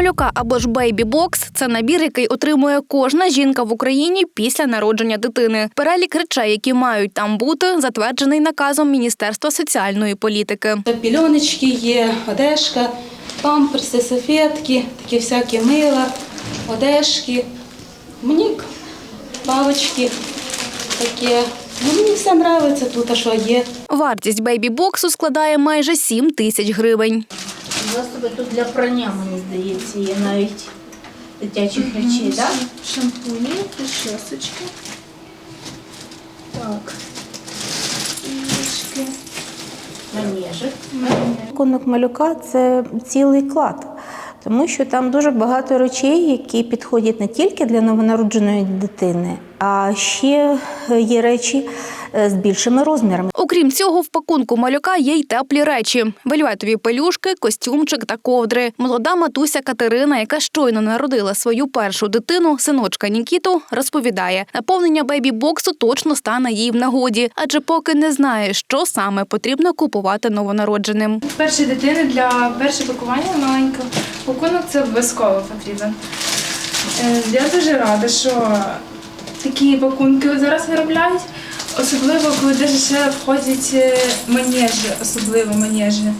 Малюка або ж бейбі бокс це набір, який отримує кожна жінка в Україні після народження дитини. Перелік речей, які мають там бути, затверджений наказом Міністерства соціальної політики. Пільоночки є, одежка, памперси, салфетки, такі всякі мила, одежки. Мені палочки таке. Ну, мені все подобається тут, а що є. Вартість бейбі боксу складає майже 7 тисяч гривень. Засоби тут для прання, мені здається, є навіть дитячих речей, так? Шампуні, причесочки. Так. Іграшки. Манежик. Конок малюка це цілий клад, тому що там дуже багато речей, які підходять не тільки для новонародженої дитини, а ще є речі е, з більшими розмірами. Окрім цього, в пакунку малюка є й теплі речі: вельветові пелюшки, костюмчик та ковдри. Молода матуся Катерина, яка щойно народила свою першу дитину, синочка Нікіту, розповідає, наповнення бейбі-боксу точно стане їй в нагоді, адже поки не знає, що саме потрібно купувати новонародженим. Першої дитини для першого пакування маленького пакунок це обов'язково потрібен. Е, Я дуже рада, що такі пакунки зараз виробляють, особливо коли даже ще входять е, манежі, особливо манежі.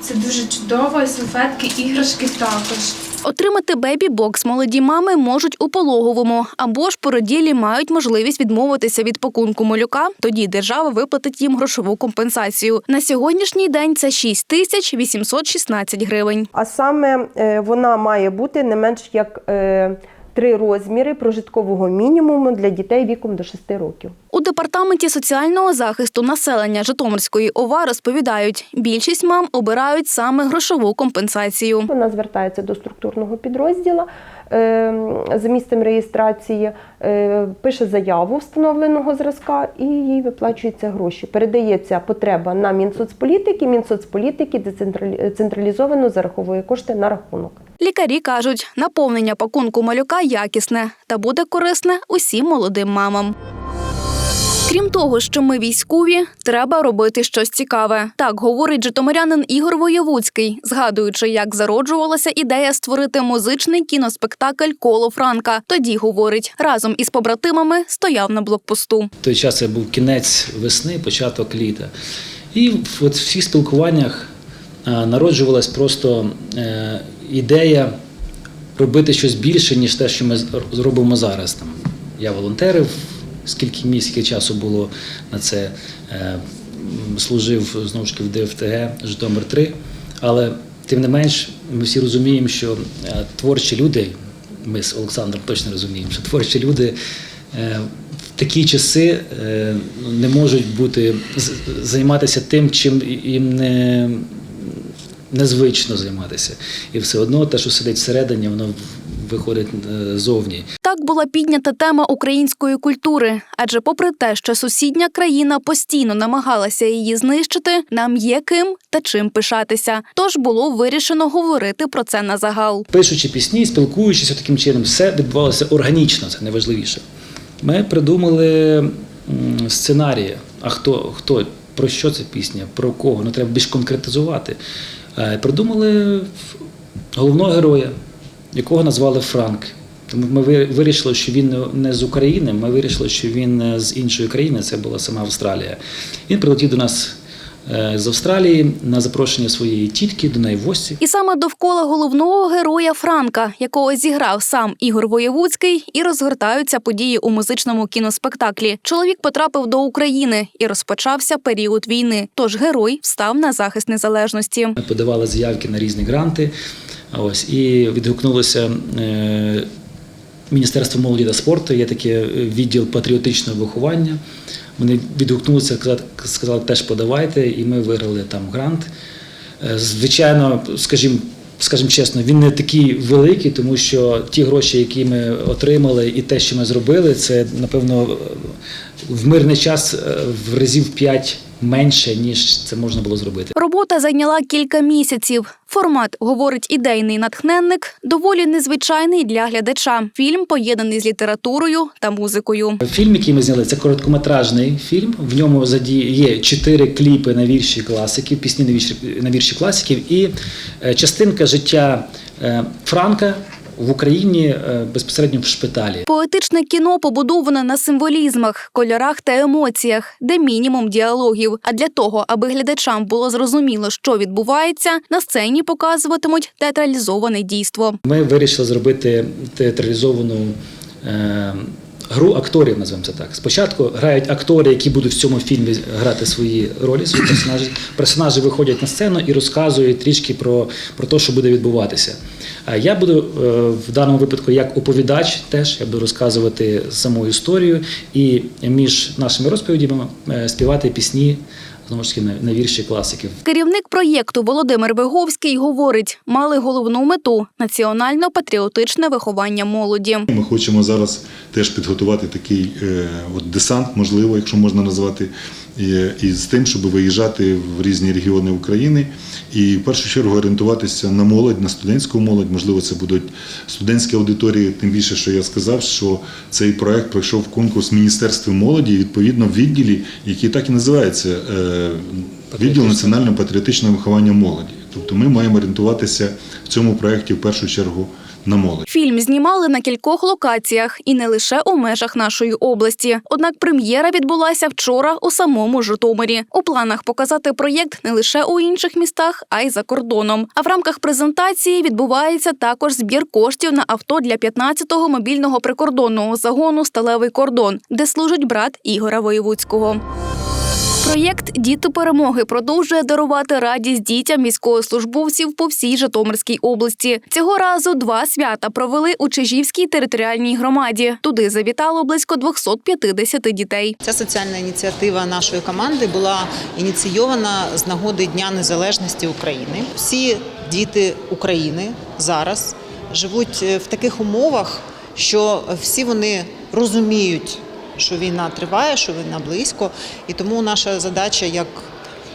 Це дуже чудово, салфетки, іграшки також. Отримати бейбі-бокс молоді мами можуть у пологовому або ж породілі мають можливість відмовитися від пакунку малюка. Тоді держава виплатить їм грошову компенсацію. На сьогоднішній день це 6 тисяч 816 гривень. А саме е, вона має бути не менш як е, три розміри прожиткового мінімуму для дітей віком до 6 років. У департаменті соціального захисту населення Житомирської ОВА розповідають, більшість мам обирають саме грошову компенсацію. Вона звертається до структурного підрозділу е, за місцем реєстрації, е, пише заяву встановленого зразка і їй виплачуються гроші. Передається потреба на Мінсоцполітики. Мінсоцполітики децентралі- централізовано зараховує кошти на рахунок. Лікарі кажуть, наповнення пакунку малюка якісне та буде корисне усім молодим мамам. Крім того, що ми військові, треба робити щось цікаве. Так говорить житомирянин Ігор Воєвудський, згадуючи, як зароджувалася ідея створити музичний кіноспектакль Коло Франка. Тоді говорить, разом із побратимами стояв на блокпосту. Той час це був кінець весни, початок літа. І в всіх спілкуваннях народжувалась просто е, ідея робити щось більше, ніж те, що ми зробимо зараз. Там, я волонтерив, скільки місяців часу було на це, е, служив знову ж таки в ДФТГ Житомир 3. Але тим не менш, ми всі розуміємо, що е, творчі люди, ми з Олександром точно розуміємо, що творчі люди е, в такі часи ну, не можуть бути займатися тим, чим їм не, незвично займатися. І все одно те, що сидить всередині, воно виходить е, зовні. Так була піднята тема української культури, адже, попри те, що сусідня країна постійно намагалася її знищити, нам є ким та чим пишатися. Тож було вирішено говорити про це на загал. Пишучи пісні, спілкуючися таким чином, все відбувалося органічно, це найважливіше. Ми придумали сценарії. А хто, хто про що ця пісня, про кого? Ну треба більш конкретизувати. Е, Придумали головного героя, якого назвали Франк. Тому ми вирішили, що він не- з України. Ми вирішили, що він з іншої країни. Це була сама Австралія. Він прилетів до нас з Австралії на запрошення своєї тітки, до неї в гості. І саме довкола головного героя Франка, якого зіграв сам Ігор Воєвудський, і розгортаються події у музичному кіноспектаклі. Чоловік потрапив до України і розпочався період війни. Тож герой встав на захист незалежності. Ми подавали заявки на різні гранти. Ось і відгукнулося е, Міністерство молоді та спорту. Є таке відділ патріотичного виховання. Вони відгукнулися, сказали, теж подавайте, і ми виграли там грант. Е, Звичайно, скажімо, скажімо чесно, він не такий великий, тому що ті гроші, які ми отримали, і те, що ми зробили, це напевно в мирний час е, в разів 5 менше, ніж це можна було зробити. Робота зайняла кілька місяців. Формат, говорить ідейний натхненник, доволі незвичайний для глядача. Фільм поєднаний з літературою та музикою. Фільм, який ми зняли, це короткометражний фільм. В ньому заді- є чотири кліпи на вірші класиків, пісні на вірші, на вірші класиків, і е, частинка життя е, Франка в Україні е, безпосередньо в шпиталі. Поетичне кіно побудоване на символізмах, кольорах та емоціях, де мінімум діалогів. А для того, аби глядачам було зрозуміло, що відбувається, на сцені показуватимуть театралізоване дійство. Ми вирішили зробити театралізовану е, гру акторів, називаємо це так. Спочатку грають актори, які будуть в цьому фільмі грати свої ролі, свої персонажі. Персонажі виходять на сцену і розказують трішки про, про те, що буде відбуватися. Я буду е, в даному випадку як оповідач, теж я буду розказувати саму історію і між нашими розповідями е, співати пісні. Знову ж таки, на, на вірші класиків. Керівник проєкту Володимир Виговський говорить, мали головну мету національно-патріотичне виховання молоді. Ми хочемо зараз теж підготувати такий е, от десант, можливо, якщо можна назвати, і, з тим, щоб виїжджати в різні регіони України і в першу чергу орієнтуватися на молодь, на студентську молодь. Можливо, це будуть студентські аудиторії. Тим більше, що я сказав, що цей проект пройшов конкурс Міністерства молоді, і, відповідно, в відділі, який так і називається е, відділ національно-патріотичного виховання молоді. Тобто ми маємо орієнтуватися в цьому проєкті в першу чергу на молодь. Фільм знімали на кількох локаціях і не лише у межах нашої області. Однак прем'єра відбулася вчора у самому Житомирі. У планах показати проєкт не лише у інших містах, а й за кордоном. А в рамках презентації відбувається також збір коштів на авто для 15-го мобільного прикордонного загону Сталевий кордон, де служить брат Ігора Воєвудського. Проєкт Діти перемоги продовжує дарувати радість дітям військовослужбовців по всій Житомирській області. Цього разу два свята провели у Чижівській територіальній громаді. Туди завітало близько 250 дітей. Ця соціальна ініціатива нашої команди була ініційована з нагоди Дня Незалежності України. Всі діти України зараз живуть е, в таких умовах, що всі вони розуміють, що війна триває, що війна близько, і тому наша задача як,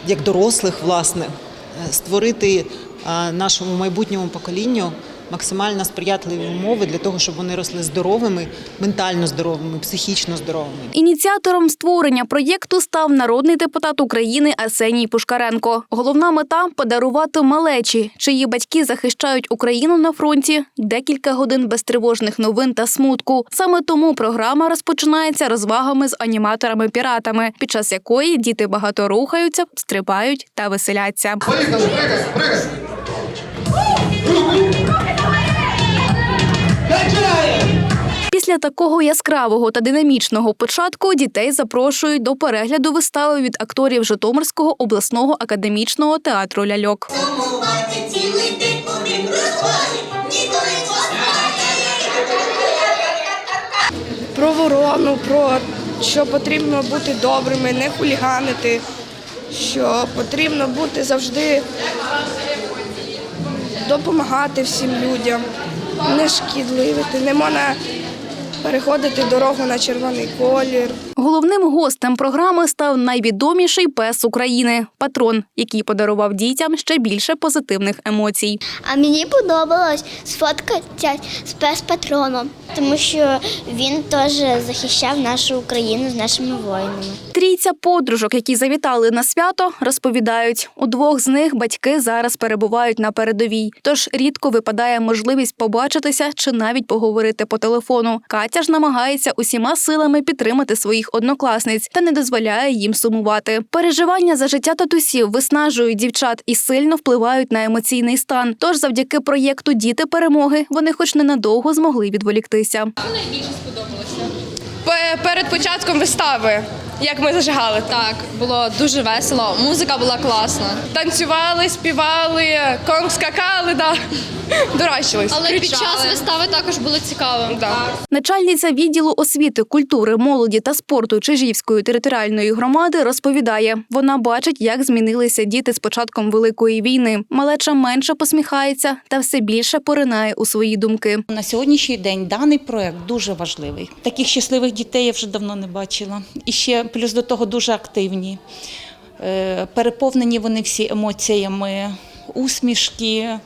як дорослих, власне, е, створити е, нашому майбутньому поколінню максимально сприятливі умови для того, щоб вони росли здоровими, ментально здоровими, психічно здоровими. Ініціатором створення проєкту став народний депутат України Арсеній Пушкаренко. Головна мета подарувати малечі, чиї батьки захищають Україну на фронті декілька годин безтривожних новин та смутку. Саме тому програма розпочинається розвагами з аніматорами-піратами, під час якої діти багато рухаються, стрибають та веселяться. Поїхали, пригай, пригай. Після такого яскравого та динамічного початку дітей запрошують до перегляду вистави від акторів Житомирського обласного академічного театру ляльок. про ворону, про що потрібно бути добрими, не хуліганити, що потрібно бути завжди допомагати всім людям, не шкідливити, не можна переходити дорогу на червоний колір. Головним гостем програми став найвідоміший пес України патрон, який подарував дітям ще більше позитивних емоцій. А мені подобалось сфоткатися з пес-патроном, тому що він теж захищав нашу Україну з нашими воїнами. Трійця подружок, які завітали на свято, розповідають, у двох з них батьки зараз перебувають на передовій, тож рідко випадає можливість побачитися чи навіть поговорити по телефону. Катя ж намагається усіма силами підтримати своїх однокласниць та не дозволяє їм сумувати. Переживання за життя татусів виснажують дівчат і сильно впливають на емоційний стан. Тож, завдяки проєкту Діти перемоги вони, хоч ненадовго, змогли відволіктися. Перед початком вистави, як ми зажигали, Так, було дуже весело. Музика була класна. танцювали, співали, конг скакали, да. дорожчились. Але під час вистави також було цікаво. Да. Начальниця відділу освіти, культури, молоді та спорту Чижівської територіальної громади розповідає, вона бачить, як змінилися діти з початком великої війни. Малеча менше посміхається та все більше поринає у свої думки. На сьогоднішній день даний проект дуже важливий. Таких щасливих дітей я вже давно не бачила. І ще плюс до того дуже активні. Е, Переповнені вони всі емоціями, усмішки.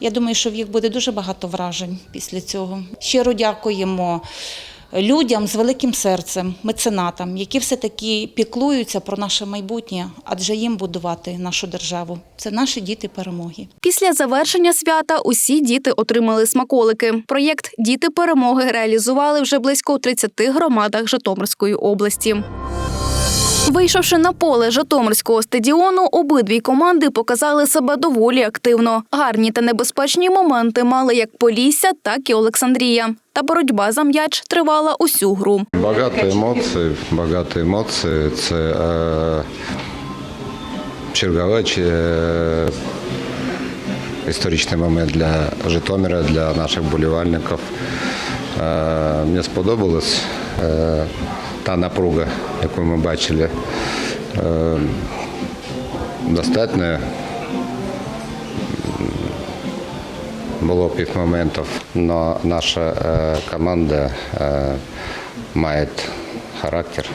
Я думаю, що в їх буде дуже багато вражень після цього. Щиро дякуємо людям з великим серцем, меценатам, які все-таки піклуються про наше майбутнє, адже їм будувати нашу державу. Це наші діти перемоги. Після завершення свята усі діти отримали смаколики. Проєкт Діти перемоги реалізували вже близько у 30 громадах Житомирської області. Вийшовши на поле Житомирського стадіону, обидві команди показали себе доволі активно. Гарні та небезпечні моменти мали як Полісся, так і Олександрія. Та боротьба за м'яч тривала усю гру. Багато емоцій, багато емоцій. Це е, черговий е, історичний момент для Житомира, для наших болівальників. Е, мені сподобалась е, та напруга, яку ми бачили. Е, достатньо було пів моментів, але наша е, команда е, має характер,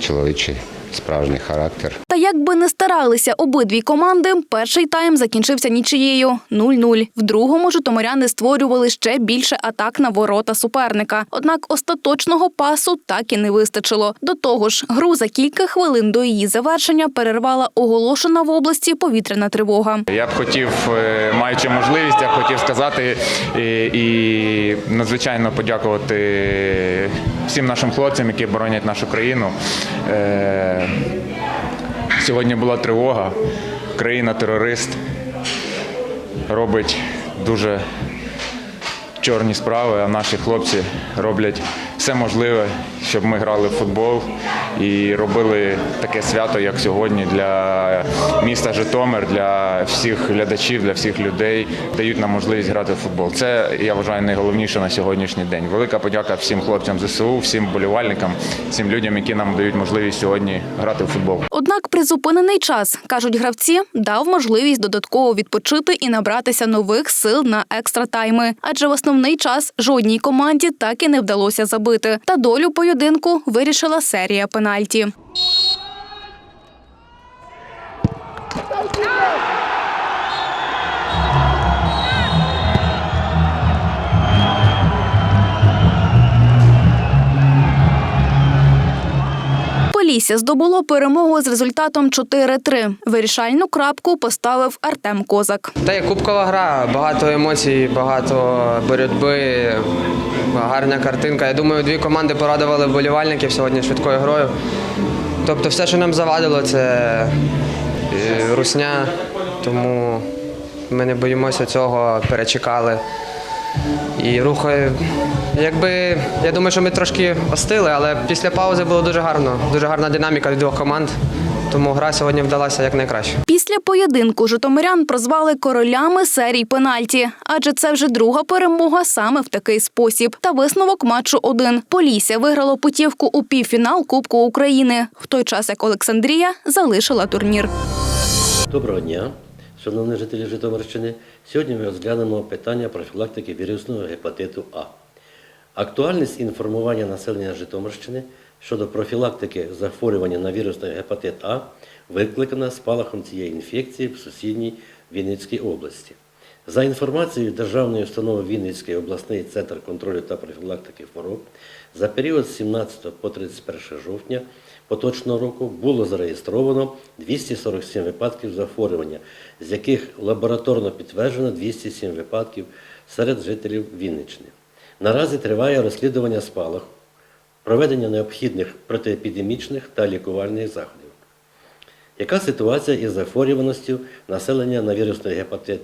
чоловічий, справжній характер. Як би не старалися обидві команди, перший тайм закінчився нічиєю 0-0. В другому житомиряни створювали ще більше атак на ворота суперника. Однак остаточного пасу так і не вистачило. До того ж, гру за кілька хвилин до її завершення перервала оголошена в області повітряна тривога. Я б хотів, е, маючи можливість, я б хотів сказати і, і надзвичайно подякувати всім нашим хлопцям, які боронять нашу країну. Сьогодні була тривога. Країна-терорист робить дуже чорні справи, а наші хлопці роблять все можливе, щоб ми грали в футбол і робили таке свято, як сьогодні, для міста Житомир, для всіх глядачів, для всіх людей, дають нам можливість грати в футбол. Це я вважаю найголовніше на сьогоднішній день. Велика подяка всім хлопцям ЗСУ, всім болівальникам, всім людям, які нам дають можливість сьогодні грати в футбол. Однак призупинений час, кажуть гравці, дав можливість додатково відпочити і набратися нових сил на екстра тайми. Адже в основний час жодній команді так і не вдалося забити. Та долю поєдинку вирішила серія пенальті. Полісся здобуло перемогу з результатом 4-3. Вирішальну крапку поставив Артем Козак. Та є кубкова гра, багато емоцій, багато боротьби, гарна картинка. Я думаю, дві команди порадували вболівальників сьогодні швидкою грою. Тобто все, що нам завадило, це е, русня, тому ми не боїмося цього, перечекали. І рухає, якби я думаю, що ми трошки остили, але після паузи було дуже гарно, дуже гарна динаміка від двох команд. Тому гра сьогодні вдалася як найкраще. Після поєдинку житомирян прозвали королями серій пенальті, адже це вже друга перемога саме в такий спосіб. Та висновок матчу один. Полісся виграло путівку у півфінал Кубку України, в той час як Олександрія залишила турнір. Доброго дня, шановні жителі Житомирщини. Сьогодні ми розглянемо питання профілактики вірусного гепатиту А. Актуальність інформування населення Житомирщини щодо профілактики захворювання на вірусний гепатит А викликана спалахом цієї інфекції в сусідній Вінницькій області. За інформацією Державної установи Вінницький обласний центр контролю та профілактики хвороб, за період з 17 по 31 жовтня поточного року було зареєстровано 247 випадків захворювання, з яких лабораторно підтверджено 207 випадків серед жителів Вінниччини. Наразі триває розслідування спалаху, проведення необхідних протиепідемічних та лікувальних заходів. Яка ситуація із захворюваністю населення на вірусний гепатит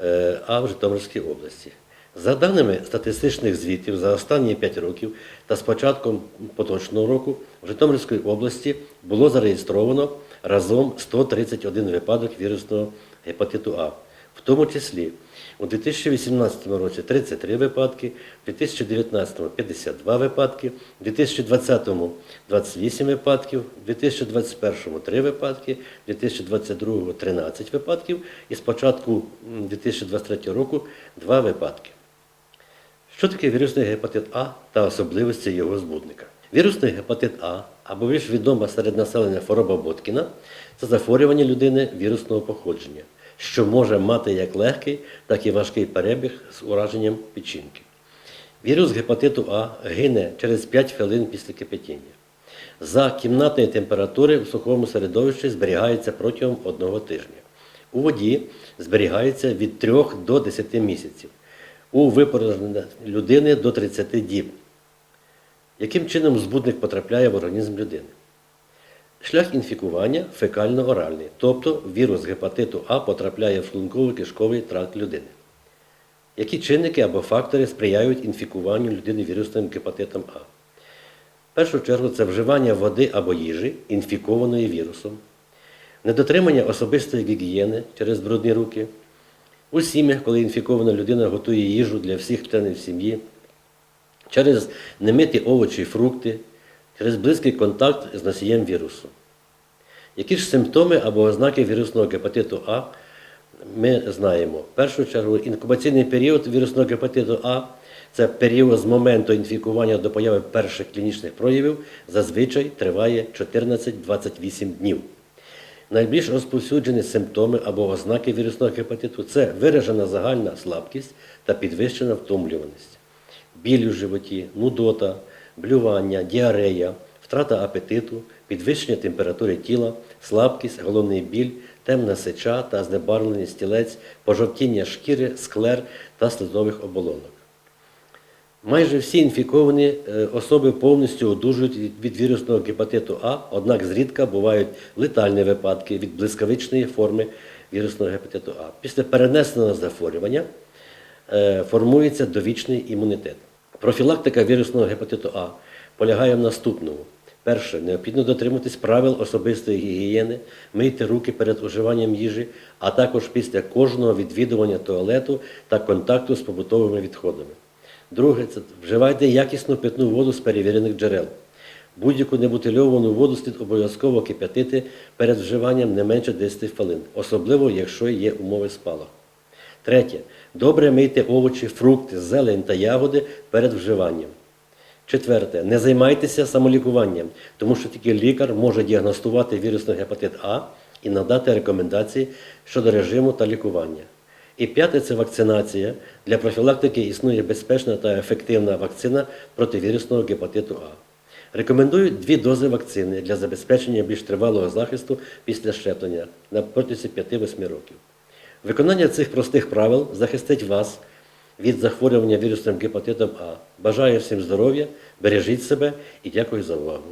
е, А в Житомирській області? За даними статистичних звітів за останні 5 років та з початком поточного року в Житомирській області було зареєстровано разом 131 випадок вірусного гепатиту А, в тому числі у 2018 році 33 випадки, у 2019 52 випадки, у 2020 28 випадків, у 2021 3 випадки, у 2022 13 випадків і з початку 2023 року 2 випадки. Що таке вірусний гепатит А та особливості його збудника? Вірусний гепатит А, або більш відома серед населення хвороба Боткіна, це захворювання людини вірусного походження, що може мати як легкий, так і важкий перебіг з ураженням печінки. Вірус гепатиту А гине через 5 хвилин після кипятіння. За кімнатної температури в сухому середовищі зберігається протягом одного тижня. У воді зберігається від 3 до 10 місяців. У випорожнення людини до 30 діб. Яким чином збудник потрапляє в організм людини? Шлях інфікування фекально-оральний, тобто вірус гепатиту А потрапляє в шлунково-кишковий тракт людини. Які чинники або фактори сприяють інфікуванню людини вірусним гепатитом А? В першу чергу це вживання води або їжі, інфікованої вірусом, недотримання особистої гігієни через брудні руки, у сім'ях, коли інфікована людина готує їжу для всіх членів сім'ї, через немиті овочі і фрукти, через близький контакт з носієм вірусу. Які ж симптоми або ознаки вірусного гепатиту А ми знаємо? В першу чергу інкубаційний період вірусного гепатиту А це період з моменту інфікування до появи перших клінічних проявів, зазвичай триває 14-28 днів. Найбільш розповсюджені симптоми або ознаки вірусного гепатиту це виражена загальна слабкість та підвищена втомлюваність, біль у животі, нудота, блювання, діарея, втрата апетиту, підвищення температури тіла, слабкість, головний біль, темна сеча та знебарвлений стілець, пожовтіння шкіри, склер та слизових оболонок. Майже всі інфіковані е, особи повністю одужують від- вірусного гепатиту А, однак зрідка бувають летальні випадки від блискавичної форми вірусного гепатиту А. Після перенесеного захворювання е, формується довічний імунітет. Профілактика вірусного гепатиту А полягає в наступному. Перше, необхідно дотримуватись правил особистої гігієни, мийте руки перед уживанням їжі, а також після кожного відвідування туалету та контакту з побутовими відходами. Друге, це вживайте якісну питну воду з перевірених джерел. Будь-яку небутильовану воду слід обов'язково кип'ятити перед вживанням не менше 10 хвилин, особливо якщо є умови спалаху. Третє. Добре мийте овочі, фрукти, зелень та ягоди перед вживанням. Четверте. Не займайтеся самолікуванням, тому що тільки лікар може діагностувати вірусний гепатит А і надати рекомендації щодо режиму та лікування. І п'яте це вакцинація. Для профілактики існує безпечна та ефективна вакцина проти вірусного гепатиту А. Рекомендують дві дози вакцини для забезпечення більш тривалого захисту після щеплення на протязі 5-8 років. Виконання цих простих правил захистить вас від захворювання вірусним гепатитом А. Бажаю всім здоров'я, бережіть себе і дякую за увагу.